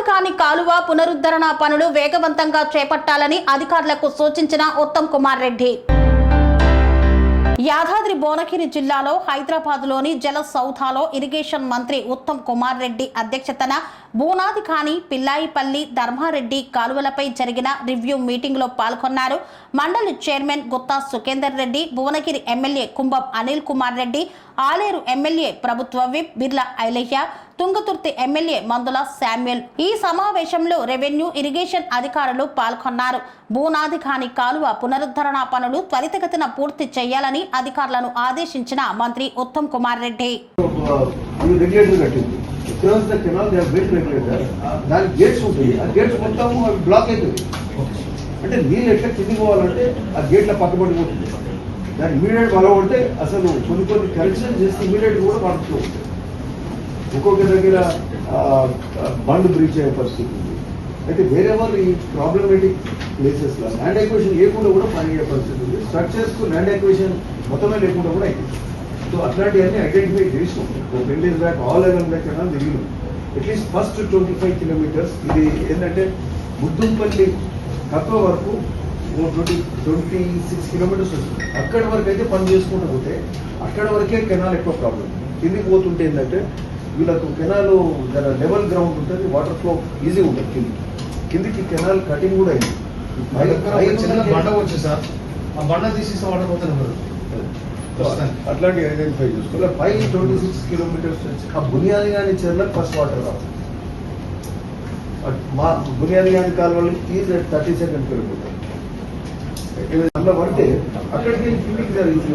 బునాది కాని కాలువ పునరుద్ధరణ పనులు వేగవంతంగా చేపట్టాలని అధికారులకు సూచించిన ఉత్తమ్ కుమార్ రెడ్డి. యాదాద్రి భువనగిరి జిల్లాలో హైదరాబాద్లోని జల సౌధాలో ఇరిగేషన్ మంత్రి ఉత్తమ్ కుమార్ రెడ్డి అధ్యక్షతన బూనాది కాని పిల్లాయిపల్లి ధర్మారెడ్డి కాలువలపై జరిగిన రివ్యూ మీటింగ్లో పాల్గొన్నారు. మండలి chairman Gutha Sukhender Reddy Bhuvanagiri MLA Kumbham Anil Kumar Reddy Aleru MLA ప్రభుత్వ whip Birla Ailaiah Thungathurthi MLA Mandula Samuel ఈ సమావేశంలో రెవెన్యూ ఇరిగేషన్ అధికారులు పాల్గొన్నారు. భూనాది ఖాని కాలువ పునరుద్ధరణ పనులు త్వరితగతిన పూర్తి చేయాలని అధికారులను ఆదేశించిన మంత్రి ఉత్తమ్ కుమార్ రెడ్డి. అంటే నీళ్ళు ఎట్లా కిందికి పోవాలంటే ఆ గేట్ల పక్కబడిపోతుంది దాన్ని ఇమీడియట్ బలపడితే అసలు కొన్ని కొన్ని కరెక్షన్ చేస్తే ఇమీడియట్ కూడా పడుతూ ఒక్కొక్క దగ్గర బండ్ బ్రీచ్ అయ్యే పరిస్థితి ఉంది. అయితే వేరే వాళ్ళు ఈ ప్రాబ్లమేటిక్ ప్లేసెస్లో ల్యాండ్ ఎక్వేషన్ లేకుండా కూడా పని పరిస్థితి ఉంది. స్ట్రక్చర్స్కు ల్యాండ్ ఎక్వేషన్ మొత్తమే లేకుండా కూడా అయింది. సో అట్లాంటివన్నీ ఐడెంటిఫై చేసినాం. ఒక ten days back all iron back అన్నా తిరిగినాం. At least first twenty five kilometres ఇది ఏంటంటే ముద్దుంపల్లి తక్కువ వరకు ట్వంటీ ట్వంటీ సిక్స్ కిలోమీటర్స్ వస్తుంది. అక్కడ వరకు అయితే పని చేసుకుంటూ పోతే అక్కడ వరకే కెనాల్ ఎక్కువ ప్రాబ్లం కిందికి పోతుంటే ఏంటంటే వీళ్ళకు కెనాల్ లెవెల్ గ్రౌండ్ ఉంటుంది వాటర్ ఫ్లో ఈజీ ఉంటుంది కిందికి. కిందికి కెనాల్ కటింగ్ కూడా అయింది. బండ వచ్చి సార్ ఆ బండ తీసేస్తే వాటర్ పోతాను మీరు అట్లాంటి ఐడెంటిఫై చేసుకోవాలి. పై ట్వంటీ సిక్స్ కిలోమీటర్స్ నుంచి ఆ బునియాది కానీ చెర్లకు ఫస్ట్ వాటర్ రావాలి. మా బునియాది కానీ కాలువలకి ఈజ్ థర్టీ సెకండ్ కిలోమీటర్ అందులో పడితే అక్కడికి కిందికి జర ఈజీ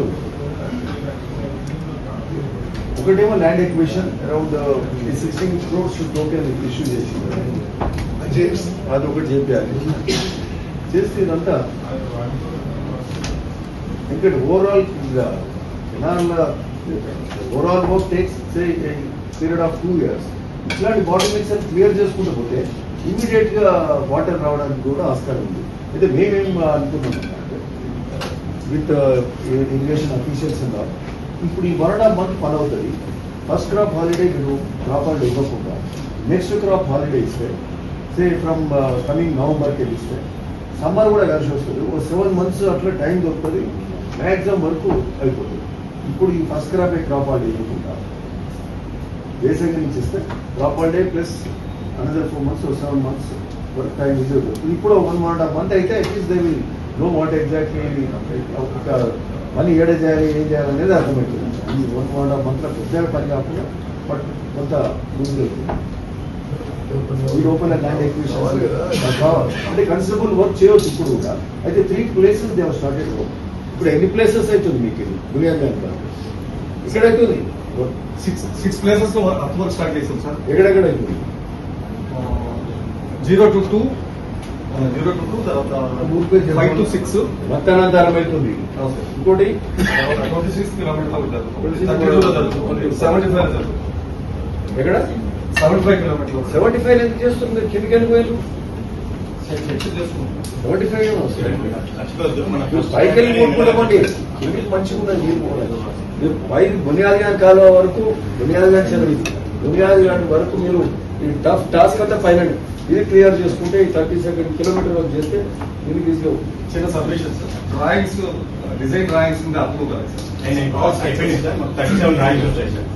ఒకటేమో land acquisition around sixteen crores token issue చేసింది అది. ఒకటి చేయాలి చేస్తే ఇదంతా ఎందుకంటే overall overall work takes period of two years ఇట్లాంటి బాటిల్ మిక్స్ అని క్లియర్ చేసుకుంటూ పోతే ఇమీడియట్గా వాటర్ రావడానికి కూడా ఆస్కారం ఉంది. అయితే మేమేం అనుకున్నాం అంటే విత్ ఇరిగేషన్ అఫీషియల్స్ ఆల్ ఇప్పుడు ఈ వన్ అండ్ హాఫ్ మంత్ పని అవుతుంది. ఫస్ట్ క్రాప్ హాలిడే మీరు క్రాప్ హాలిడే ఇవ్వకుండా నెక్స్ట్ క్రాప్ హాలిడే ఇస్తే సే ఫ్రమ్ కమింగ్ నవంబర్కి వెళ్ళి ఇస్తే సమ్మర్ కూడా కలిసి వస్తుంది. ఒక సెవెన్ మంత్స్ అట్లా టైం దొరుకుతుంది. మ్యాక్సిమం వరకు అయిపోతుంది. ఇప్పుడు ఈ ఫస్ట్ క్రాప్ క్రాప్ హాలిడే ఇవ్వకుండా వేసవి నుంచి ఇస్తే crop holiday plus another four months seven months work time easy ఇప్పుడు one one and half month అయితే at least they will know what exactly ఒక పని ఏడ చేయాలి ఏం చేయాలి అనేది అర్థమవుతుంది. ఈ వన్ వన్ హాఫ్ మంత్లో పెద్దగా పని కాకుండా బట్ కొంత అవుతుంది ఈ లోపల ల్యాండ్ కావాలి అంటే కన్సిడరబుల్ వర్క్ చేయవచ్చు ఇప్పుడు కూడా. అయితే three places they've started work ఇప్పుడు ఎన్ని ప్లేసెస్ అవుతుంది మీకు ఇది? బునియాద్ బ్యాంక్ ఇక్కడ అవుతుంది six six places work start చేసాం సార్ ఎక్కడెక్కడ అవుతుంది zero to two zero to two ఊరి పేరు ఫైవ్ టు సిక్స్ మత్తానంతరం అవుతుంది ఇంకోటి ట్వంటీ సిక్స్ కిలోమీటర్స్ 26 థర్టీ టూలో జరుగుతుంది. సెవెంటీ ఫైవ్ ఎక్కడ? Seventy five kilometres seventy five ఎందుకు చేస్తుంది? కిందికి వెళ్ళిపోయారు సెవెంటీ ఫైవ్ పైకి వెళ్ళి కొనుక్కుంటామండి కిందికి మంచిగా ఉన్నది మీరు పై బునియాది గారి కాలువ వరకు బునియాది గారి చదివి బునియాది గారి వరకు మీరు ఈ టఫ్ టాస్క్ అంతా పైన ఇది క్లియర్ చేసుకుంటే ఈ థర్టీ సెకండ్ కిలోమీటర్ వరకు చేస్తే మీకు ఈజీగా అవుతుంది. చిన్న submission sir drawings design drawings మీద అప్రూవ్ కాదు సార్ వచ్చాయి సార్?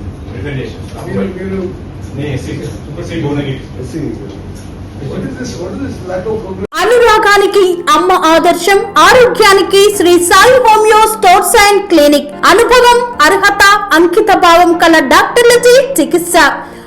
అనురాగానికి అమ్మ ఆదర్శం ఆరోగ్యానికి Shri Sai homeo stores and clinic. అనుభవం అర్హత అంకిత భావం కల డాక్టర్లచే చికిత్స.